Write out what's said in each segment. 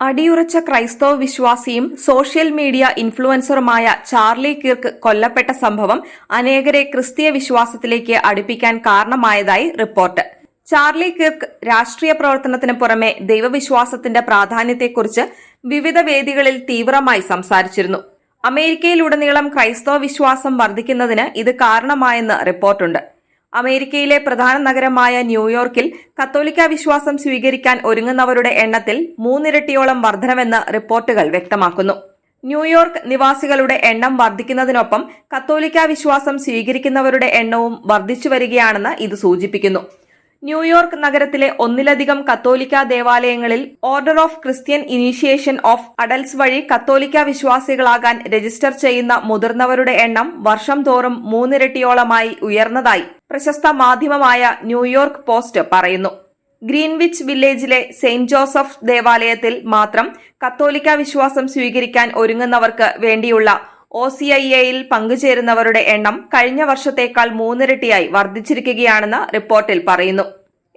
അടിയുറച്ച ക്രൈസ്തവ വിശ്വാസിയും സോഷ്യൽ മീഡിയ ഇൻഫ്ലുവൻസറുമായ ചാർലി കിർക്ക് കൊല്ലപ്പെട്ട സംഭവം അനേകരെ ക്രിസ്തീയ വിശ്വാസത്തിലേക്ക് അടുപ്പിക്കാൻ കാരണമായതായി റിപ്പോർട്ട്. ചാർലി കിർക്ക് രാഷ്ട്രീയ പ്രവർത്തനത്തിന് പുറമെ ദൈവവിശ്വാസത്തിന്റെ പ്രാധാന്യത്തെക്കുറിച്ച് വിവിധ വേദികളിൽ തീവ്രമായി സംസാരിച്ചിരുന്നു. അമേരിക്കയിലുടനീളം ക്രൈസ്തവ വിശ്വാസം വർദ്ധിക്കുന്നതിന് ഇത് കാരണമായെന്ന് റിപ്പോർട്ടുണ്ട്. അമേരിക്കയിലെ പ്രധാന നഗരമായ ന്യൂയോർക്കിൽ കത്തോലിക്ക വിശ്വാസം സ്വീകരിക്കാൻ ഒരുങ്ങുന്നവരുടെ എണ്ണത്തിൽ മൂന്നിരട്ടിയോളം വർധനമെന്ന് റിപ്പോർട്ടുകൾ വ്യക്തമാക്കുന്നു. ന്യൂയോർക്ക് നിവാസികളുടെ എണ്ണം വർദ്ധിക്കുന്നതിനൊപ്പം കത്തോലിക്ക വിശ്വാസം സ്വീകരിക്കുന്നവരുടെ എണ്ണവും വർദ്ധിച്ചു വരികയാണെന്ന് ഇത് സൂചിപ്പിക്കുന്നു. ന്യൂയോർക്ക് നഗരത്തിലെ ഒന്നിലധികം കത്തോലിക്ക ദേവാലയങ്ങളിൽ order of Christian initiation of adults വഴി കത്തോലിക്ക വിശ്വാസികളാകാൻ രജിസ്റ്റർ ചെയ്യുന്ന മുതിർന്നവരുടെ എണ്ണം വർഷം തോറും മൂന്നിരട്ടിയോളമായി ഉയർന്നതായി പ്രശസ്ത മാധ്യമമായ ന്യൂയോർക്ക് പോസ്റ്റ് പറയുന്നു. ഗ്രീൻവിച്ച് വില്ലേജിലെ സെയിന്റ് ജോസഫ് ദേവാലയത്തിൽ മാത്രം കത്തോലിക്ക വിശ്വാസം സ്വീകരിക്കാൻ ഒരുങ്ങുന്നവർക്ക് വേണ്ടിയുള്ള ഒ സി ഐ എയിൽ പങ്കുചേരുന്നവരുടെ എണ്ണം കഴിഞ്ഞ വർഷത്തേക്കാൾ മൂന്നിരട്ടിയായി വർദ്ധിച്ചിരിക്കുകയാണെന്ന് റിപ്പോർട്ടിൽ പറയുന്നു.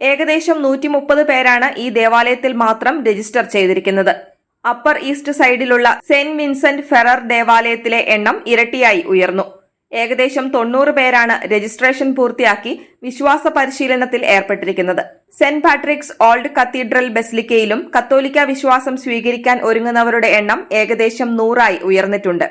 ഏകദേശം നൂറ്റി മുപ്പത് പേരാണ് ഈ ദേവാലയത്തിൽ മാത്രം രജിസ്റ്റർ ചെയ്തിരിക്കുന്നത്. അപ്പർ ഈസ്റ്റ് സൈഡിലുള്ള സെന്റ് വിൻസെന്റ് ഫെറർ ദേവാലയത്തിലെ എണ്ണം ഇരട്ടിയായി ഉയർന്നു. ഏകദേശം തൊണ്ണൂറ് പേരാണ് രജിസ്ട്രേഷൻ പൂർത്തിയാക്കി വിശ്വാസ പരിശീലനത്തിൽ ഏർപ്പെട്ടിരിക്കുന്നത്. സെന്റ് പാട്രിക്സ് ഓൾഡ് കത്തീഡ്രൽ ബെസ്ലിക്കയിലും കത്തോലിക്ക വിശ്വാസം സ്വീകരിക്കാൻ ഒരുങ്ങുന്നവരുടെ എണ്ണം ഏകദേശം നൂറായി ഉയർന്നിട്ടുണ്ട്.